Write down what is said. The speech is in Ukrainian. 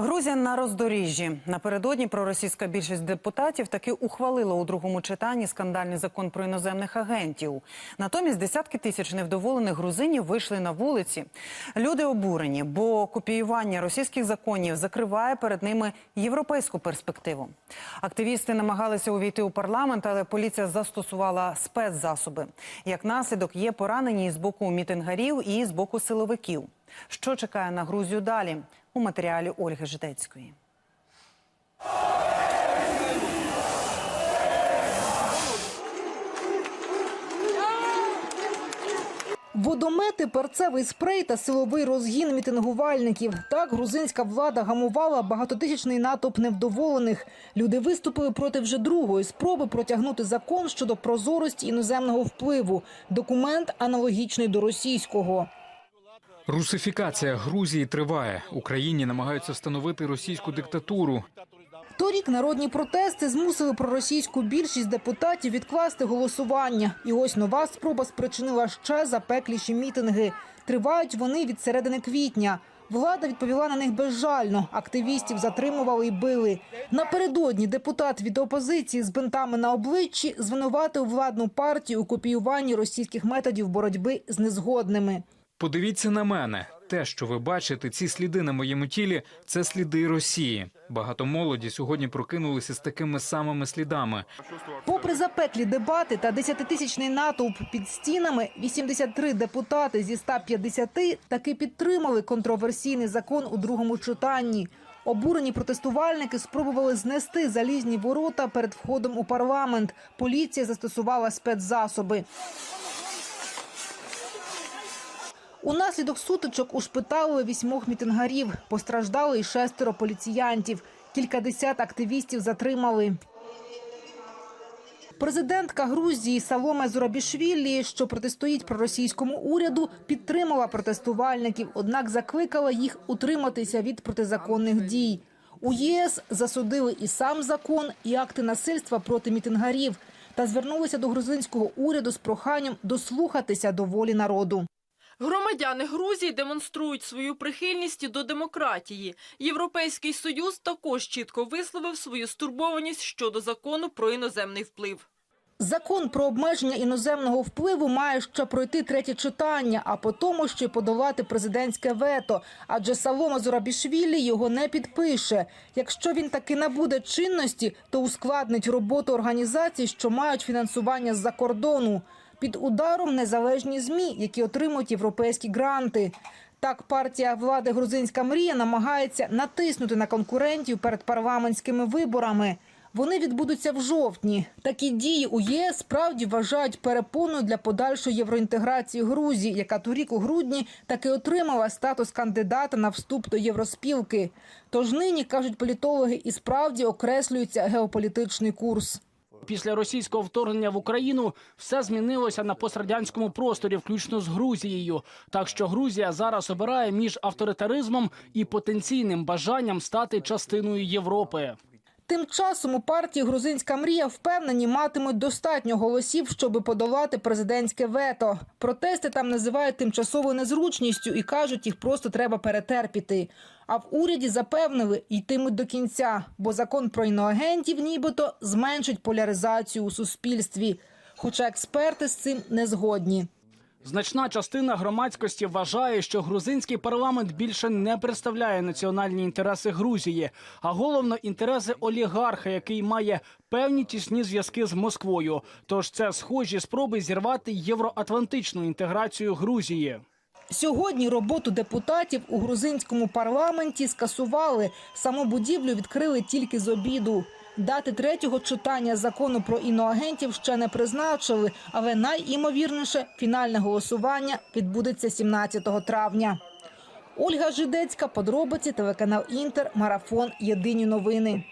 Грузія на роздоріжжі. Напередодні проросійська більшість депутатів таки ухвалила у другому читанні скандальний закон про іноземних агентів. Натомість десятки тисяч невдоволених грузинів вийшли на вулиці. Люди обурені, бо копіювання російських законів закриває перед ними європейську перспективу. Активісти намагалися увійти у парламент, але поліція застосувала спецзасоби. Як наслідок є поранені з боку мітингарів, і з боку силовиків. Що чекає на Грузію далі? У матеріалі Ольги Житецької. Водомети, перцевий спрей та силовий розгін мітингувальників. Так грузинська влада гамувала багатотисячний натовп невдоволених. Люди виступили проти вже другої спроби протягнути закон щодо прозорості іноземного впливу. Документ аналогічний до російського. Русифікація Грузії триває. Україні намагаються встановити російську диктатуру. Торік народні протести змусили проросійську більшість депутатів відкласти голосування. І ось нова спроба спричинила ще запекліші мітинги. Тривають вони від середини квітня. Влада відповіла на них безжально. Активістів затримували і били. Напередодні депутат від опозиції з бинтами на обличчі звинуватив владну партію у копіюванні російських методів боротьби з незгодними. Подивіться на мене. Те, що ви бачите, ці сліди на моєму тілі це сліди Росії. Багато молоді сьогодні прокинулися з такими самими слідами. Попри запеклі дебати та десятитисячний натовп під стінами, 83 депутати зі 150 таки підтримали контроверсійний закон у другому читанні. Обурені протестувальники спробували знести залізні ворота перед входом у парламент. Поліція застосувала спецзасоби. Унаслідок сутичок ушпиталили вісьмох мітингарів. Постраждали і шестеро поліціянтів. Кількадесят активістів затримали. Президентка Грузії Саломе Зурабішвілі, що протистоїть проросійському уряду, підтримала протестувальників, однак закликала їх утриматися від протизаконних дій. У ЄС засудили і сам закон, і акти насильства проти мітингарів та звернулися до грузинського уряду з проханням дослухатися до волі народу. Громадяни Грузії демонструють свою прихильність до демократії. Європейський союз також чітко висловив свою стурбованість щодо закону про іноземний вплив. Закон про обмеження іноземного впливу має ще пройти третє читання, а по тому ще й подолати президентське вето. Адже Салома Зурабішвілі його не підпише. Якщо він таки набуде чинності, то ускладнить роботу організацій, що мають фінансування з-за кордону. Під ударом незалежні змі, які отримують європейські гранти. Так, партія влади Грузинська мрія намагається натиснути на конкурентів перед парламентськими виборами. Вони відбудуться в жовтні. Такі дії у ЄС справді вважають перепоною для подальшої євроінтеграції Грузії, яка торік у грудні таки отримала статус кандидата на вступ до євроспілки. Тож нині кажуть політологи, і справді окреслюється геополітичний курс. Після російського вторгнення в Україну все змінилося на пострадянському просторі, включно з Грузією. Так що Грузія зараз обирає між авторитаризмом і потенційним бажанням стати частиною Європи. Тим часом у партії Грузинська мрія впевнені матимуть достатньо голосів, щоб подолати президентське вето. Протести там називають тимчасовою незручністю і кажуть, їх просто треба перетерпіти. А в уряді запевнили, йтимуть до кінця, бо закон про іноагентів нібито зменшить поляризацію у суспільстві. Хоча експерти з цим не згодні. Значна частина громадськості вважає, що грузинський парламент більше не представляє національні інтереси Грузії, а головно інтереси олігарха, який має певні тісні зв'язки з Москвою. Тож це схожі спроби зірвати євроатлантичну інтеграцію Грузії. Сьогодні роботу депутатів у грузинському парламенті скасували. Саму будівлю відкрили тільки з обіду. Дати третього читання закону про іноагентів ще не призначили, але найімовірніше фінальне голосування відбудеться 17 травня. Ольга Жидецька, подробиці, телеканал Інтер, марафон. Єдині новини.